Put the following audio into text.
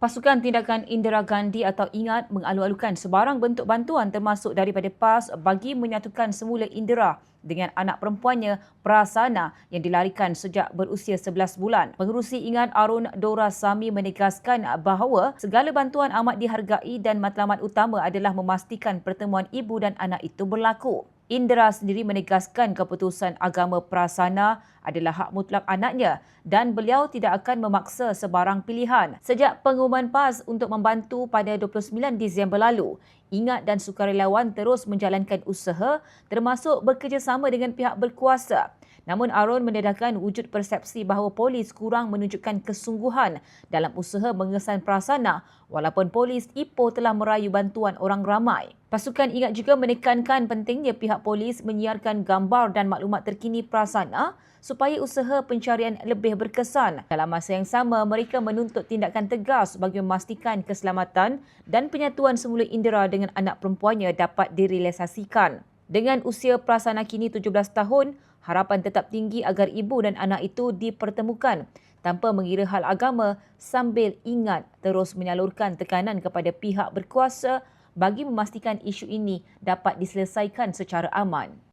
Pasukan Tindakan Indira Gandhi atau INGAT mengalu-alukan sebarang bentuk bantuan termasuk daripada PAS bagi menyatukan semula Indira dengan anak perempuannya Prasana yang dilarikan sejak berusia 11 bulan. Pengerusi INGAT Arun Dora Sami menegaskan bahawa segala bantuan amat dihargai dan matlamat utama adalah memastikan pertemuan ibu dan anak itu berlaku. Indra sendiri menegaskan keputusan agama Prasana adalah hak mutlak anaknya dan beliau tidak akan memaksa sebarang pilihan. Sejak pengumuman PAS untuk membantu pada 29 Disember lalu, Ingat dan sukarelawan terus menjalankan usaha termasuk bekerjasama dengan pihak berkuasa. Namun Arun mendedahkan wujud persepsi bahawa polis kurang menunjukkan kesungguhan dalam usaha mengesan prasana walaupun polis Ipoh telah merayu bantuan orang ramai. Pasukan ingat juga menekankan pentingnya pihak polis menyiarkan gambar dan maklumat terkini prasana supaya usaha pencarian lebih berkesan. Dalam masa yang sama, mereka menuntut tindakan tegas bagi memastikan keselamatan dan penyatuan semula Indira dengan anak perempuannya dapat direalisasikan. Dengan usia prasana kini 17 tahun, harapan tetap tinggi agar ibu dan anak itu dipertemukan tanpa mengira hal agama sambil ingat terus menyalurkan tekanan kepada pihak berkuasa bagi memastikan isu ini dapat diselesaikan secara aman.